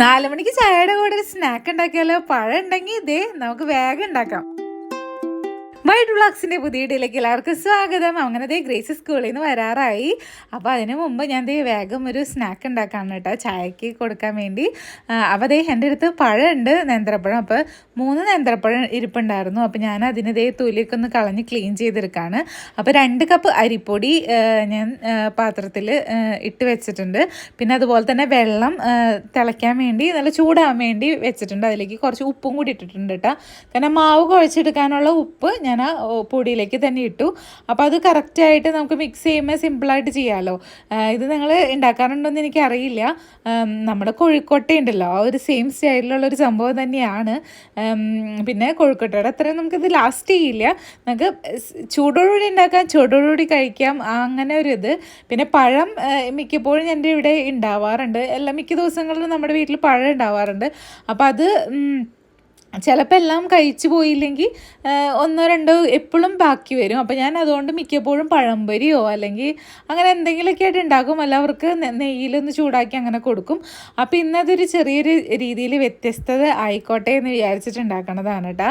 നാല് മണിക്ക് ചായയുടെ കൂടെ ഒരു സ്നാക്ക് ഉണ്ടാക്കിയാലോ? പഴം ഉണ്ടെങ്കിൽ ഇതേ നമുക്ക് വേഗം ഉണ്ടാക്കാം. വൈറ്റ് വ്ളോഗ്സിന്റെ പുതിയ ഇടയിലേക്ക് എല്ലാവർക്കും സ്വാഗതം. അങ്ങനെ ദേ ഗ്രേസ് സ്കൂളിൽ നിന്ന് വരാറായി. അപ്പോൾ അതിന് മുമ്പ് ഞാൻ ദേ വേഗം ഒരു സ്നാക്ക് ഉണ്ടാക്കാണ് കേട്ടോ. ചായക്ക് കൊടുക്കാൻ വേണ്ടി. അപ്പോൾ ദേ എന്റെ അടുത്ത് പഴമുണ്ട് നേന്ത്രപ്പഴം. അപ്പോൾ മൂന്ന് നേന്ത്രപ്പഴം ഇരിപ്പുണ്ടായിരുന്നു. അപ്പോൾ ഞാൻ അതിന് ദേ തൊലിയൊക്കെ ഒന്ന് കളഞ്ഞ് ക്ലീൻ ചെയ്തെടുക്കുകയാണ് അപ്പോൾ രണ്ട് കപ്പ് അരിപ്പൊടി ഞാൻ പാത്രത്തിൽ ഇട്ട് വെച്ചിട്ടുണ്ട്. പിന്നെ അതുപോലെ തന്നെ വെള്ളം തിളയ്ക്കാൻ വേണ്ടി നല്ല ചൂടാകാൻ വേണ്ടി വെച്ചിട്ടുണ്ട്. അതിലേക്ക് കുറച്ച് ഉപ്പും കൂടി ഇട്ടിട്ടുണ്ട് കേട്ടോ. കാരണം മാവ് കുഴച്ചെടുക്കാനുള്ള ഉപ്പ് ഞാൻ ഓ, പൊടിയിലേക്ക് തന്നെ ഇട്ടു. അപ്പോൾ അത് കറക്റ്റായിട്ട് നമുക്ക് മിക്സ് ചെയ്യുമ്പോൾ സിമ്പിളായിട്ട് ചെയ്യാമല്ലോ ഇത് നിങ്ങൾ ഉണ്ടാക്കാറുണ്ടോയെന്ന് എനിക്കറിയില്ല. നമ്മുടെ ഉണ്ടല്ലോ ആ ഒരു സെയിം സ്റ്റൈലിലുള്ള ഒരു സംഭവം തന്നെയാണ്. പിന്നെ കോഴിക്കോട്ടയുടെ അത്രയും നമുക്കിത് ലാസ്റ്റ് ചെയ്യില്ല. നമുക്ക് ചൂടോടുകൂടി ഉണ്ടാക്കാം ചൂടോടുകൂടി കഴിക്കാം അങ്ങനെ ഒരു ഇത്. പിന്നെ പഴം മിക്കപ്പോഴും എന്റെ ഇവിടെ ഉണ്ടാവാറുണ്ട് എല്ലാ മിക്ക ദിവസങ്ങളിലും നമ്മുടെ വീട്ടിൽ പഴം ഉണ്ടാവാറുണ്ട് അപ്പോൾ അത് ചിലപ്പോൾ എല്ലാം കഴിച്ചു പോയില്ലെങ്കിൽ ഒന്നോ രണ്ടോ എപ്പോഴും ബാക്കി വരും. അപ്പോൾ ഞാൻ അതുകൊണ്ട് മിക്കപ്പോഴും പഴംപൊരിയോ അല്ലെങ്കിൽ അങ്ങനെ എന്തെങ്കിലുമൊക്കെ ആയിട്ട് ഉണ്ടാക്കും. എല്ലാവർക്ക് നെയ്യിലൊന്ന് ചൂടാക്കി അങ്ങനെ കൊടുക്കും. അപ്പോൾ ഇന്നതൊരു ചെറിയൊരു രീതിയിൽ വ്യത്യസ്തത ആയിക്കോട്ടെ എന്ന് വിചാരിച്ചിട്ട് ഉണ്ടാക്കണതാണ് കേട്ടോ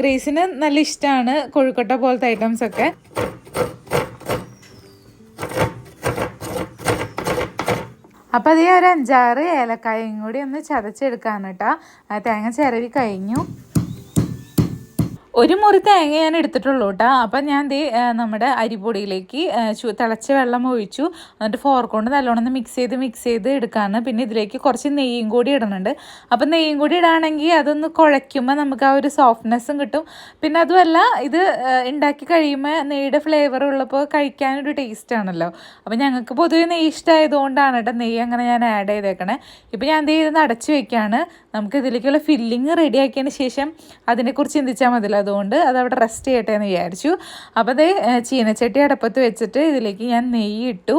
ഗ്രേസിന് നല്ല ഇഷ്ടമാണ് കൊഴുക്കട്ട പോലത്തെ ഐറ്റംസ് ഒക്കെ. അപ്പോൾ അതേ ഒരു അഞ്ചാറ് ഏലക്കായും കൂടി ഒന്ന് ചതച്ചെടുക്കാൻ കേട്ടോ. തേങ്ങ ചിരവി കഴിഞ്ഞു. ഒരു മുറി തേങ്ങ ഞാൻ എടുത്തിട്ടുള്ളൂ കേട്ടോ. അപ്പം ഞാൻ ദേ നമ്മുടെ അരിപ്പൊടിയിലേക്ക് തിളച്ച വെള്ളം ഒഴിച്ചു. എന്നിട്ട് ഫോർക്കൊണ്ട് നല്ലോണം ഒന്ന് മിക്സ് ചെയ്ത് മിക്സ് ചെയ്ത് എടുക്കാണ് പിന്നെ ഇതിലേക്ക് കുറച്ച് നെയ്യും കൂടി ഇടുന്നുണ്ട്. അപ്പം നെയ്യും കൂടി ഇടുകയാണെങ്കിൽ അതൊന്ന് കുഴയ്ക്കുമ്പോൾ നമുക്ക് ആ ഒരു സോഫ്റ്റ്നെസ്സും കിട്ടും. പിന്നെ അതുമല്ല ഇത് ഉണ്ടാക്കി കഴിയുമ്പോൾ നെയ്യുടെ ഫ്ലേവർ ഉള്ളപ്പോൾ കഴിക്കാനൊരു ടേസ്റ്റ് ആണല്ലോ. അപ്പം ഞങ്ങൾക്ക് പൊതുവെ നെയ്യ് ഇഷ്ടമായതുകൊണ്ടാണ് കേട്ടോ നെയ്യ് അങ്ങനെ ഞാൻ ആഡ് ചെയ്തേക്കണേ. ഇപ്പം ഞാൻ എന്ത് ചെയ്ത് അടച്ചു വെക്കുകയാണ് നമുക്ക് ഇതിലേക്കുള്ള ഫില്ലിങ് റെഡി ആക്കിയതിന് ശേഷം അതിനെക്കുറിച്ച് ചിന്തിച്ചാൽ മതി അതുകൊണ്ട് അതവിടെ റെസ്റ്റ് ചെയ്യട്ടെ എന്ന് വിചാരിച്ചു. അപ്പോൾ അത് ചീനച്ചട്ടി അടപ്പത്ത് വെച്ചിട്ട് ഇതിലേക്ക് ഞാൻ നെയ്യ് ഇട്ടു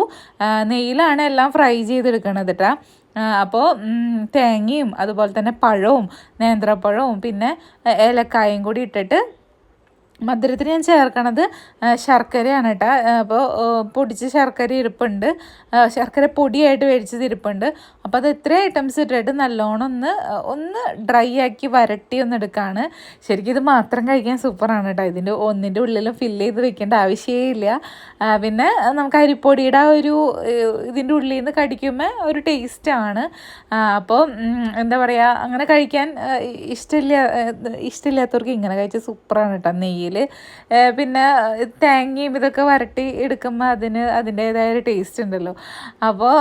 നെയ്യിലാണ് എല്ലാം ഫ്രൈ ചെയ്തെടുക്കണത് കേട്ടോ അപ്പോൾ തേങ്ങയും അതുപോലെ തന്നെ പഴവും നേന്ത്രപ്പഴവും പിന്നെ ഏലക്കായും കൂടി ഇട്ടിട്ട് മധുരത്തിന് ഞാൻ ചേർക്കണത് ശർക്കരയാണ് കേട്ടോ അപ്പോൾ പൊടിച്ച ശർക്കര ഇരിപ്പുണ്ട്. ശർക്കര പൊടിയായിട്ട് മേടിച്ചത് ഇരിപ്പുണ്ട്. അപ്പോൾ അത് ഇത്ര ഐറ്റംസ് ഇട്ടിട്ട് നല്ലോണം ഒന്ന് ഒന്ന് ഡ്രൈ ആക്കി വരട്ടി ഒന്ന് എടുക്കുകയാണ് ശരിക്കും ഇത് മാത്രം കഴിക്കാൻ സൂപ്പറാണ് കേട്ടോ ഇതിന്റെ ഒന്നിന്റെ ഉള്ളിലും ഫില്ല് ചെയ്ത് വെക്കേണ്ട ആവശ്യമേ ഇല്ല. പിന്നെ നമുക്ക് അരിപ്പൊടിയുടെ ഒരു ഇതിന്റെ ഉള്ളിൽ നിന്ന് കടിക്കുമ്പോൾ ഒരു ടേസ്റ്റാണ് അപ്പോൾ എന്താ പറയുക അങ്ങനെ കഴിക്കാൻ ഇഷ്ടമില്ല ഇഷ്ടമില്ലാത്തവർക്ക് ഇങ്ങനെ കഴിച്ചാൽ സൂപ്പറാണ് കേട്ടോ നെയ്യിൽ പിന്നെ തേങ്ങയും ഇതൊക്കെ വരട്ടി എടുക്കുമ്പോൾ അതിന് അതിന്റേതായ ഒരു ടേസ്റ്റ് ഉണ്ടല്ലോ. അപ്പോൾ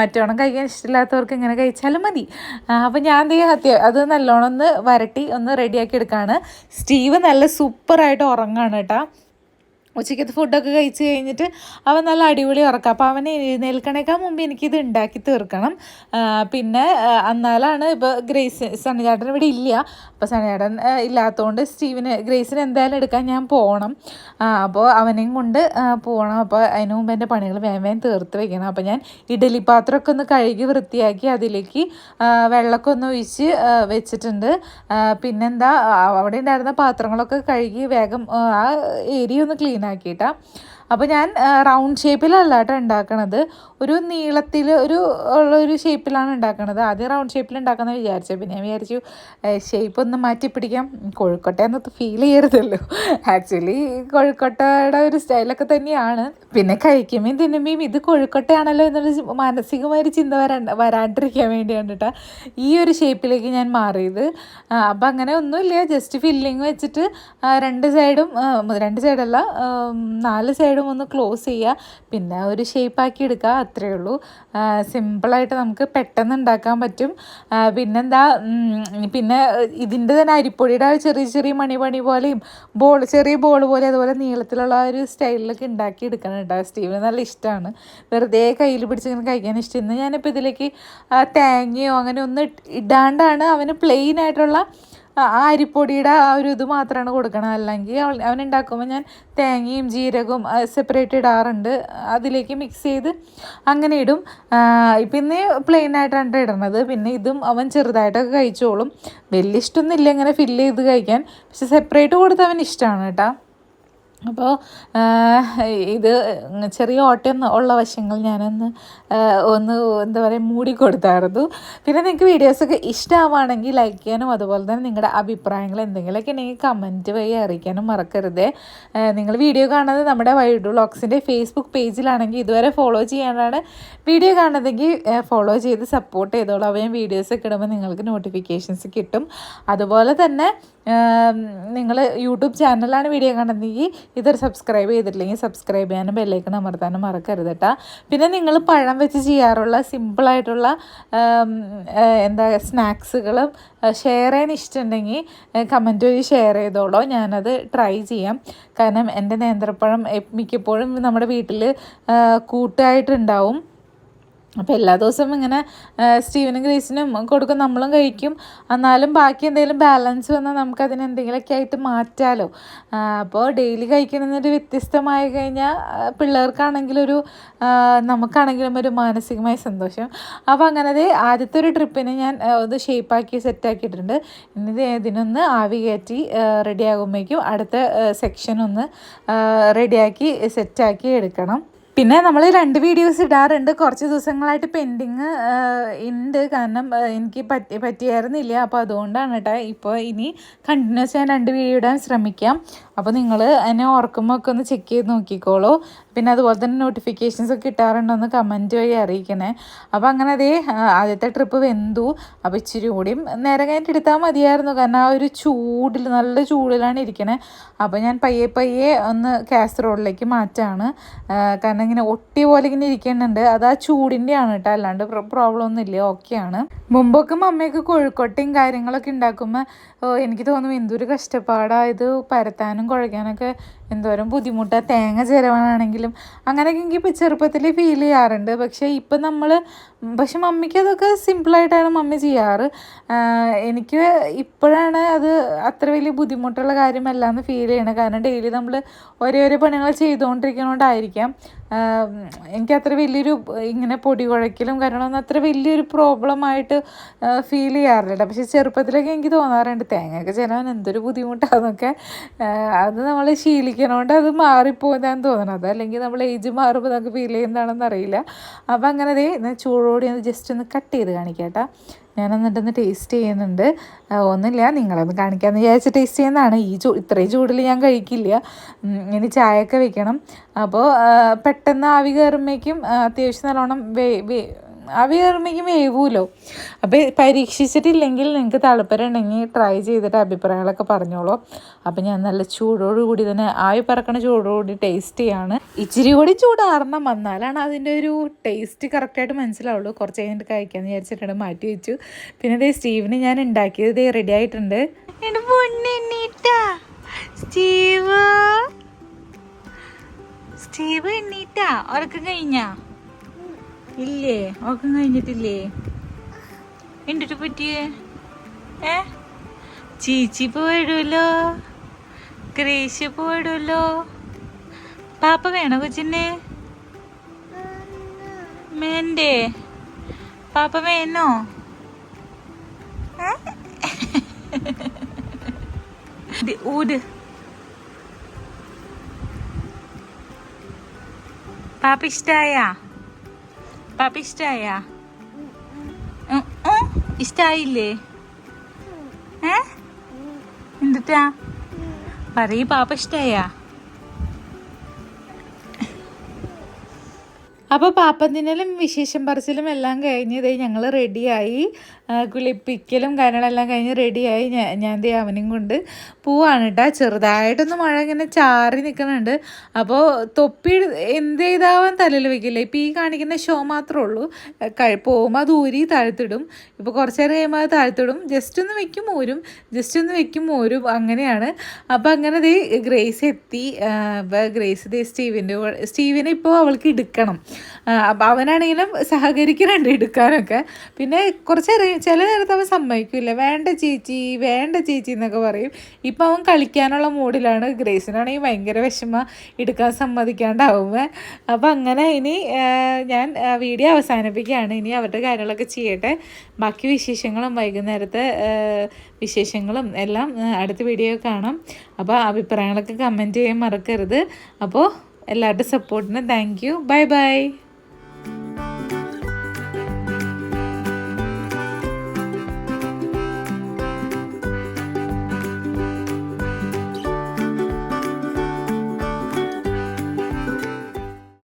മറ്റോണം കഴിക്കാൻ ഇഷ്ടമില്ലാത്തവർക്ക് ഇങ്ങനെ കഴിച്ചാലും മതി. അപ്പോൾ ഞാൻ ദേ അത്യ അത് നല്ലോണം ഒന്ന് വരട്ടി ഒന്ന് റെഡിയാക്കി എടുക്കുകയാണ് സ്റ്റീവ് നല്ല സൂപ്പറായിട്ട് ഉറങ്ങാണ് കേട്ടോ. ഉച്ചയ്ക്കത്തെ ഫുഡൊക്കെ കഴിച്ച് കഴിഞ്ഞിട്ട് അവൻ നല്ല അടിപൊളി ഉറക്കാം. അപ്പോൾ അവനെ എഴുന്നേൽക്കണേക്കാൾ മുമ്പ് എനിക്കിത് ഉണ്ടാക്കി തീർക്കണം. പിന്നെ എന്നാലാണ് ഇപ്പോൾ ഗ്രേസ് സണ്ണിചാട്ടൻ ഇവിടെ ഇല്ല. അപ്പോൾ സണ്ണിചാട്ടൻ ഇല്ലാത്തതുകൊണ്ട് സ്റ്റീവിന് ഗ്രേസിന് എന്തായാലും എടുക്കാൻ ഞാൻ പോകണം അപ്പോൾ അവനെയും കൊണ്ട് പോകണം അപ്പോൾ അതിന് മുമ്പ് എന്റെ പണികൾ വേഗം വേഗം തീർത്ത് വെക്കണം. അപ്പോൾ ഞാൻ ഇഡലി പാത്രമൊക്കെ ഒന്ന് കഴുകി വൃത്തിയാക്കി അതിലേക്ക് വെള്ളമൊക്കെ ഒന്ന് ഒഴിച്ച് വെച്ചിട്ടുണ്ട്. പിന്നെന്താ അവിടെ ഉണ്ടായിരുന്ന പാത്രങ്ങളൊക്കെ കഴുകി വേഗം ആ ഏരിയ ഒന്ന് ക്ലീൻ ആക്കിയിട്ടാ അപ്പോൾ ഞാൻ റൗണ്ട് ഷേപ്പിലല്ല കേട്ടോ ഉണ്ടാക്കണത്. ഒരു നീളത്തിൽ ഒരു ഉള്ള ഒരു ഷേപ്പിലാണ് ഉണ്ടാക്കണത്. ആദ്യം റൗണ്ട് ഷേപ്പിൽ ഉണ്ടാക്കാമെന്ന് വിചാരിച്ചു. പിന്നെ വിചാരിച്ചു ഷേപ്പ് ഒന്ന് മാറ്റി പിടിക്കാം. കോഴിക്കോട്ടെ എന്നൊക്കെ ഫീൽ ചെയ്യരുതല്ലോ. ആക്ച്വലി കോഴിക്കോട്ടയുടെ ഒരു സ്റ്റൈലൊക്കെ തന്നെയാണ്. പിന്നെ കഴിക്കുമ്പോൾ തിന്നുമ്പോൾ ഇത് കോഴിക്കോട്ടയാണല്ലോ എന്നുള്ള ചി- മാനസികമായൊരു ചിന്ത വരാ വരാണ്ടിരിക്കാൻ വേണ്ടിയാണ് കേട്ടോ ഈ ഒരു ഷേപ്പിലേക്ക് ഞാൻ മാറിയത്. അപ്പം അങ്ങനെ ഒന്നുമില്ല. ജസ്റ്റ് ഫില്ലിങ് വെച്ചിട്ട് രണ്ട് സൈഡും രണ്ട് സൈഡല്ല നാല് സൈഡും ഒന്ന് ക്ലോസ് ചെയ്യുക പിന്നെ ഒരു ഷേപ്പാക്കി എടുക്കുക അത്രയേ ഉള്ളൂ. സിമ്പിളായിട്ട് നമുക്ക് പെട്ടെന്ന് ഉണ്ടാക്കാൻ പറ്റും. പിന്നെന്താ പിന്നെ ഇതിന്റെ തന്നെ അരിപ്പൊടിയുടെ ചെറിയ ചെറിയ മണി മണി പോലെയും ബോൾ ചെറിയ ബോൾ പോലെ അതുപോലെ നീളത്തിലുള്ള ഒരു സ്റ്റൈലിലൊക്കെ ഉണ്ടാക്കി എടുക്കണം കേട്ടോ. സ്റ്റീവിന് നല്ല ഇഷ്ടമാണ് വെറുതെ കയ്യിൽ പിടിച്ചിങ്ങനെ കഴിക്കാൻ ഇഷ്ടം. ഇന്ന് ഞാനിപ്പോൾ ഇതിലേക്ക് തേങ്ങയോ അങ്ങനെ ഒന്ന് ഇടാണ്ടാണ് അവന് പ്ലെയിൻ ആയിട്ടുള്ള ആ അരിപ്പൊടിയുടെ ആ ഒരു ഇത് മാത്രമാണ് കൊടുക്കണം അല്ലെങ്കിൽ അവൻ ഉണ്ടാക്കുമ്പോൾ ഞാൻ തേങ്ങയും ജീരകവും സെപ്പറേറ്റ് ഇടാറുണ്ട്. അതിലേക്ക് മിക്സ് ചെയ്ത് അങ്ങനെ ഇടും. ഇപ്പം ഇന്ന് പ്ലെയിൻ ആയിട്ടാണ് ഇടുന്നത്. പിന്നെ ഇതും അവൻ ചെറുതായിട്ടൊക്കെ കഴിച്ചോളും. വലിയ ഇഷ്ടമൊന്നുമില്ല ഇങ്ങനെ ഫില്ല് ചെയ്ത് കഴിക്കാൻ. പക്ഷെ സെപ്പറേറ്റ് കൊടുത്ത് അവൻ ഇഷ്ടമാണ് കേട്ടോ. അപ്പോൾ ഇത് ചെറിയ ഓട്ടം ഉള്ള വശങ്ങൾ ഞാനൊന്ന് ഒന്ന് എന്താ പറയുക മൂടിക്കൊടുത്തായിരുന്നു പിന്നെ നിങ്ങൾക്ക് വീഡിയോസൊക്കെ ഇഷ്ടമാവുകയാണെങ്കിൽ ലൈക്ക് ചെയ്യാനും അതുപോലെ തന്നെ നിങ്ങളുടെ അഭിപ്രായങ്ങൾ എന്തെങ്കിലുമൊക്കെ ഉണ്ടെങ്കിൽ കമന്റ് വഴി അറിയിക്കാനും മറക്കരുത്. നിങ്ങൾ വീഡിയോ കാണുന്നത് നമ്മുടെ വൈഡു വ്ളോഗ്സിന്റെ ഫേസ്ബുക്ക് പേജിലാണെങ്കിൽ ഇതുവരെ ഫോളോ ചെയ്യാനാണ് വീഡിയോ കാണുന്നതെങ്കിൽ ഫോളോ ചെയ്ത് സപ്പോർട്ട് ചെയ്തോളൂ. ഞാൻ വീഡിയോസൊക്കെ ഇടുമ്പോൾ നിങ്ങൾക്ക് നോട്ടിഫിക്കേഷൻസ് കിട്ടും. അതുപോലെ തന്നെ നിങ്ങൾ യൂട്യൂബ് ചാനലാണ് വീഡിയോ കാണുന്നതെങ്കിൽ ഇതൊരു സബ്സ്ക്രൈബ് ചെയ്തിട്ടില്ലെങ്കിൽ സബ്സ്ക്രൈബ് ചെയ്യാനും ബെല്ലൈക്കൺ അമർത്താനും മറക്കരുത് കേട്ടോ പിന്നെ നിങ്ങൾ പഴം വെച്ച് ചെയ്യാറുള്ള സിമ്പിളായിട്ടുള്ള എന്താ സ്നാക്സുകളും ഷെയർ ചെയ്യാൻ ഇഷ്ടമുണ്ടെങ്കിൽ കമന്റ് വഴി ഷെയർ ചെയ്തോളൂ. ഞാനത് ട്രൈ ചെയ്യാം. കാരണം എന്റെ നേന്ത്രപ്പഴം മിക്കപ്പോഴും നമ്മുടെ വീട്ടിൽ കൂട്ടായിട്ടുണ്ടാവും. അപ്പോൾ എല്ലാ ദിവസവും ഇങ്ങനെ സ്റ്റീവനും ഗ്രേസിനും കൊടുക്കും നമ്മളും കഴിക്കും. എന്നാലും ബാക്കി എന്തെങ്കിലും ബാലൻസ് വന്നാൽ നമുക്ക് എന്തെങ്കിലുമൊക്കെ ആയിട്ട് മാറ്റാലോ. അപ്പോൾ ഡെയിലി കഴിക്കണമെന്നൊരു വ്യത്യസ്തമായി കഴിഞ്ഞാൽ പിള്ളേർക്കാണെങ്കിലൊരു നമുക്കാണെങ്കിലും ഒരു മാനസികമായ സന്തോഷം. അപ്പോൾ അങ്ങനെ ആദ്യത്തെ ഒരു ട്രിപ്പിന് ഞാൻ ഒന്ന് ഷേപ്പാക്കി സെറ്റാക്കിയിട്ടുണ്ട്. ഇനി ഇത് ഇതിനൊന്ന് ആവി കയറ്റി റെഡിയാകുമ്പോഴേക്കും അടുത്ത സെക്ഷൻ ഒന്ന് റെഡിയാക്കി സെറ്റാക്കി എടുക്കണം. പിന്നെ നമ്മൾ രണ്ട് വീഡിയോസ് ഇടാറുണ്ട്. കുറച്ച് ദിവസങ്ങളായിട്ട് പെൻഡിങ് ഉണ്ട് കാരണം എനിക്ക് പറ്റി പറ്റിയായിരുന്നില്ല. അപ്പോൾ അതുകൊണ്ടാണ് കേട്ടോ ഇപ്പോൾ ഇനി കണ്ടിന്യൂസ് ഞാൻ രണ്ട് വീഡിയോ ഇടാൻ ശ്രമിക്കാം. അപ്പോൾ നിങ്ങൾ എന്നെ ഓർക്കുമ്പോൾ ഒക്കെ ഒന്ന് ചെക്ക് ചെയ്ത് നോക്കിക്കോളൂ. പിന്നെ അതുപോലെ തന്നെ നോട്ടിഫിക്കേഷൻസ് ഒക്കെ കിട്ടാറുണ്ടോ എന്ന് കമന്റ് വഴി അറിയിക്കണേ. അപ്പോൾ അങ്ങനെ അതേ ആദ്യത്തെ ട്രിപ്പ് വെന്തു. അപ്പോൾ ഇച്ചിരി കൂടിയും നേരം കഴിഞ്ഞിട്ട് എടുത്താൽ മതിയായിരുന്നു. കാരണം ആ ഒരു ചൂടിൽ നല്ല ചൂടിലാണ് ഇരിക്കണേ. അപ്പോൾ ഞാൻ പയ്യെ പയ്യെ ഒന്ന് കാസറോളിലേക്ക് മാറ്റാണ്. കാരണം ഇങ്ങനെ ഒട്ടി പോലെ ഇങ്ങനെ ഇരിക്കുന്നുണ്ട്. അത് ആ ചൂടിന്റെ ആണ് കേട്ടോ. അല്ലാണ്ട് പ്രോബ്ലം ഒന്നും ഇല്ല. ഓക്കെയാണ് മുമ്പൊക്കെ മമ്മയൊക്കെ കോഴിക്കോട്ടയും കാര്യങ്ങളൊക്കെ ഉണ്ടാക്കുമ്പോൾ എനിക്ക് തോന്നും എന്തൊരു കഷ്ടപ്പാടാ ഇത് പരത്താനും കുഴയ്ക്കാനൊക്കെ എന്തോരം ബുദ്ധിമുട്ട്. തേങ്ങ ചിരവാനാണെങ്കിലും അങ്ങനെയൊക്കെ എനിക്ക് ഇപ്പോൾ ചെറുപ്പത്തിൽ ഫീൽ ചെയ്യാറുണ്ട്. പക്ഷേ ഇപ്പം നമ്മൾ പക്ഷെ മമ്മിക്ക് അതൊക്കെ സിമ്പിളായിട്ടാണ് മമ്മി ചെയ്യാറ്. എനിക്ക് ഇപ്പോഴാണ് അത് അത്ര വലിയ ബുദ്ധിമുട്ടുള്ള കാര്യമല്ല എന്ന് ഫീൽ ചെയ്യണത്. കാരണം ഡെയിലി നമ്മൾ ഒരേ ഒരേ പണികൾ ചെയ്തുകൊണ്ടിരിക്കുന്നതുകൊണ്ടായിരിക്കാം അത്ര വലിയൊരു ഇങ്ങനെ പൊടി കുഴക്കലും കാര്യങ്ങളൊന്നും അത്ര വലിയൊരു പ്രോബ്ലമായിട്ട് ഫീൽ ചെയ്യാറില്ല. പക്ഷെ ചെറുപ്പത്തിലൊക്കെ എനിക്ക് തോന്നാറുണ്ട് തേങ്ങയൊക്കെ ചിലവൻ എന്തൊരു ബുദ്ധിമുട്ടാണെന്നൊക്കെ അത് നമ്മൾ ശീലിക്കണോണ്ട് അത് മാറിപ്പോകുന്നതാന്ന് തോന്നണത് അല്ലെങ്കിൽ നമ്മൾ ഏജ് മാറുമ്പോൾ നമുക്ക് ഫീൽ ചെയ്യുന്നതാണെന്ന് അറിയില്ല. അപ്പോൾ അങ്ങനെ അതേ ചൂടോടെ ഒന്ന് ജസ്റ്റ് ഒന്ന് കട്ട് ചെയ്ത് കാണിക്കാം ഞാൻ എന്നിട്ടൊന്ന് ടേസ്റ്റ് ചെയ്യുന്നുണ്ട് ഒന്നുമില്ല നിങ്ങളൊന്ന് കാണിക്കാമെന്ന് വിചാരിച്ച് ടേസ്റ്റ് ചെയ്യുന്നതാണ്. ഈ ചൂ ഇത്രയും ചൂടിൽ ഞാൻ കഴിക്കില്ല. ഇനി ചായയൊക്കെ വെക്കണം. അപ്പോൾ പെട്ടെന്ന് ആവി കയറുമ്പോഴേക്കും അത്യാവശ്യം നല്ലോണം വേ വേ ആവി വേവൂലോ. അപ്പോൾ പരീക്ഷിച്ചിട്ടില്ലെങ്കിൽ നിങ്ങൾക്ക് താല്പര്യം ഉണ്ടെങ്കിൽ ട്രൈ ചെയ്തിട്ട് അഭിപ്രായങ്ങളൊക്കെ പറഞ്ഞോളൂ. അപ്പോൾ ഞാൻ നല്ല ചൂടോടുകൂടി തന്നെ ആവി പറക്കണ ചൂടോടുകൂടി ടേസ്റ്റ് ചെയ്യാണ്. ഇച്ചിരി കൂടി ചൂടാറണം. വന്നാലാണ് അതിന്റെ ഒരു ടേസ്റ്റ് കറക്റ്റായിട്ട് മനസ്സിലാവുള്ളൂ. കുറച്ച് കഴിഞ്ഞിട്ട് കഴിക്കാമെന്ന് വിചാരിച്ചിട്ടുണ്ട് മാറ്റി വെച്ചു. പിന്നെ ദേ സ്റ്റീവിന് ഞാൻ ഉണ്ടാക്കിയത് ദേ റെഡി ആയിട്ടുണ്ട്. സ്റ്റീവ്. സ്റ്റീവ് എണ്ണീറ്റാ. ഉറക്കം കഴിഞ്ഞാ? ഇല്ലേ? ഉറക്കം കഴിഞ്ഞിട്ടില്ലേ? എന്നിട്ട് പറ്റിയേ? ഏ? ചീച്ചി പോയിടുമല്ലോ ക്രീശ് പോയിടുമല്ലോ പാപ്പ വേണോ കൊച്ചിനെ? വേണ്ടേ? പാപ്പ വേണോ? ഊട് പാപ്പ ഇഷ്ടായാ? പാപ്പ ഇഷ്ടായാ? ഇഷ്ടായില്ലേ? ഏ? എന്തിട്ടാ? പറയ പാപ്പ ഇഷ്ടായാ? അപ്പോൾ പാപ്പത്തിനലും വിശേഷം പറച്ചിലും എല്ലാം കഴിഞ്ഞ് ഇതേ ഞങ്ങൾ റെഡിയായി കുളിപ്പിക്കലും കാര്യങ്ങളെല്ലാം കഴിഞ്ഞ് റെഡിയായി ഞാൻ ഞാൻ ദേ അവനെയും കൊണ്ട് പോവാണ് കേട്ടോ ചെറുതായിട്ടൊന്ന് മഴ ഇങ്ങനെ ചാറി നിൽക്കുന്നുണ്ട് അപ്പോൾ തൊപ്പി എന്ത് ചെയ്താവാൻ തലയിൽ വെക്കില്ല. ഇപ്പോൾ ഈ കാണിക്കുന്ന ഷോ മാത്രമേ ഉള്ളൂ. പോകുമ്പോൾ അത് ഊരി താഴ്ത്തിടും. ഇപ്പോൾ കുറച്ച് നേരം കഴിയുമ്പോൾ അത് താഴ്ത്തിടും. ജസ്റ്റ് ഒന്ന് വെക്കും ഊരും. ജസ്റ്റ് ഒന്ന് വെക്കും ഊരും. അങ്ങനെയാണ്. അപ്പോൾ അങ്ങനെ ദേ ഗ്രേസ് എത്തി. ഗ്രേസ് ദേ സ്റ്റീവിന്റെ സ്റ്റീവിനെ ഇപ്പോൾ അവൾക്ക് എടുക്കണം അപ്പോൾ അവനാണെങ്കിലും സഹകരിക്കുന്നുണ്ട് എടുക്കാനൊക്കെ പിന്നെ കുറച്ച് ചില നേരത്ത് അവൻ സമ്മതിക്കില്ല വേണ്ട ചേച്ചി വേണ്ട ചേച്ചി എന്നൊക്കെ പറയും. ഇപ്പം അവൻ കളിക്കാനുള്ള മൂഡിലാണ്. ഗ്രേസിനാണെങ്കിൽ ഭയങ്കര വിഷമ. എടുക്കാൻ സമ്മതിക്കാണ്ടാവും. അപ്പം അങ്ങനെ ഇനി ഞാൻ വീഡിയോ അവസാനിപ്പിക്കുകയാണ്. ഇനി അവരുടെ കാര്യങ്ങളൊക്കെ ചെയ്യട്ടെ. ബാക്കി വിശേഷങ്ങളും വൈകുന്നേരത്തെ വിശേഷങ്ങളും എല്ലാം അടുത്ത വീഡിയോ കാണാം. അപ്പോൾ അഭിപ്രായങ്ങളൊക്കെ കമന്റ് ചെയ്യാൻ മറക്കരുത്. അപ്പോൾ എല്ലാവരുടെ സപ്പോർട്ടിന് താങ്ക് യു. Bye bye.